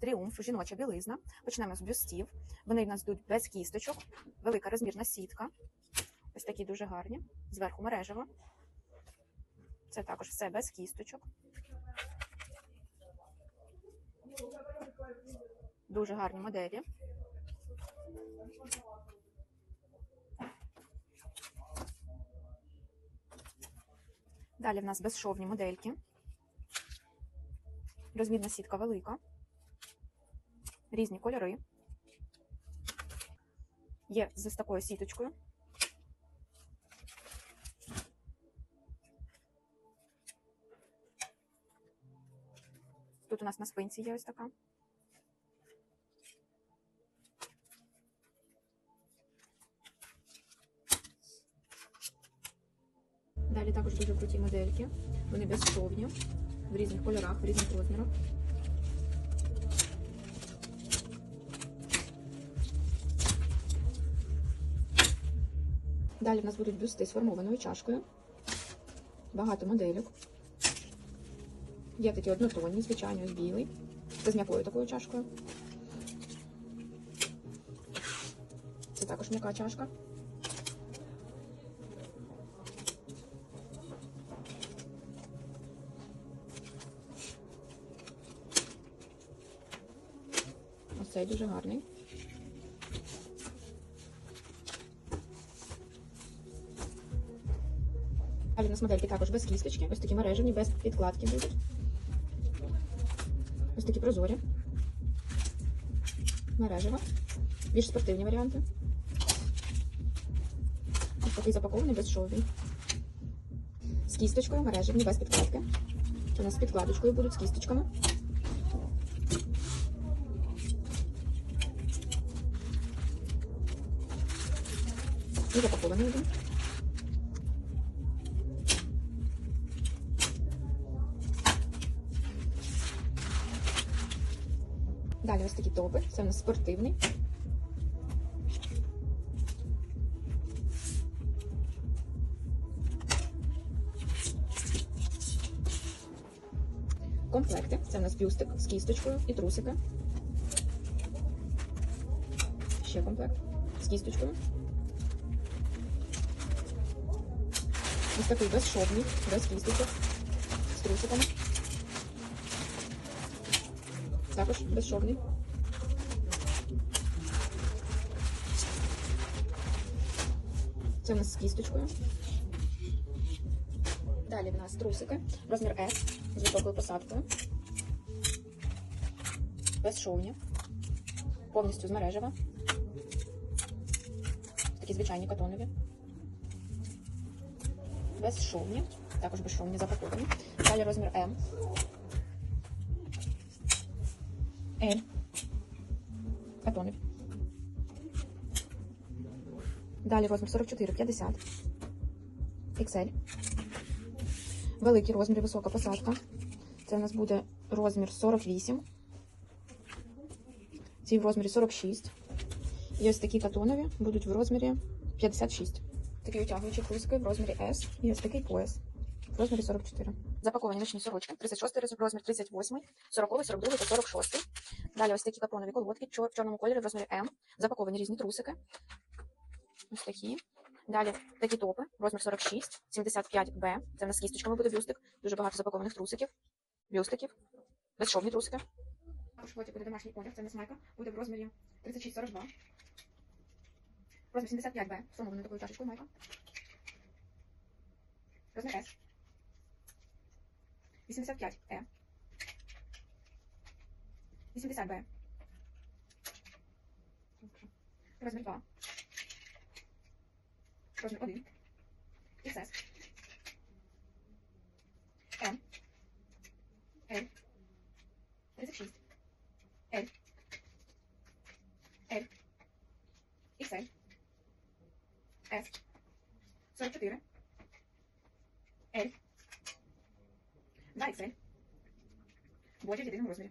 Тріумф, жіноча білизна. Почнемо з бюстів. Вони в нас йдуть без кісточок, велика розмірна сітка. Ось такі дуже гарні. Зверху мережево. Це також все без кісточок. Дуже гарні моделі. Далі в нас безшовні модельки. Розмірна сітка велика. Різні кольори. Є з такою сіточкою. Тут у нас на спинці є ось така. Далі також дуже круті модельки. Вони безшовні, в різних кольорах, в різних розмірах. Далі в нас будуть бюсти з формованою чашкою. Багато моделек. Є такі однотонні, звичайно, ось білий. Це з м'якою такою чашкою. Це також м'яка чашка. Ось цей дуже гарний. Далі у нас модельки також без кісточки. Ось такі мережевні, без підкладки будуть. Ось такі прозорі. Мережева. Більш спортивні варіанти. Ось такий запакований безшовний. З кісточкою, мережевні, без підкладки. У нас з підкладочкою будуть з кісточками. І запакований один. Далі ось такі топи. Це у нас спортивний. Комплекти. Це у нас бюстик з кісточкою і трусики. Ще комплект з кісточкою. Ось такий безшовний, без кісточок, з трусиками. Також безшовний. Це у нас з кісточкою. Далі в нас трусики. Розмір S з високою посадкою. Безшовні. Повністю з мережева. Такі звичайні катонові. Безшовні. Також безшовні запаковані. Далі розмір М. L. Катонові. Далі розмір 44, 50. XL. Великий розмір висока посадка. Це у нас буде розмір 48. Ці в розмірі 46. І ось такі катонові будуть в розмірі 56. Такі утягуючі трусики в розмірі S. І ось такий пояс в розмірі 44. Запаковані ночні сорочки. 36 розмір, 38, 40, 42 та 46. Далі ось такі капронові колодки в чорному кольорі в розмірі М. Запаковані різні трусики. Ось такі. Далі такі топи, розмір 46, 75Б. Це в нас з кісточками буде бюстик. Дуже багато запакованих трусиків, бюстиків, безшовні трусики. Також потім буде домашній одяг, це в буде в розмірі 36-42. Розмір 75Б, встановлений такою чашечкою майка. Розмір S. 85 Е. 80 Б. Розмір 2. Розмір 1. XS. М. Л. 36. Л. Л. XL. С. 44. L. 2 XL. В одяг єдиному розмірі.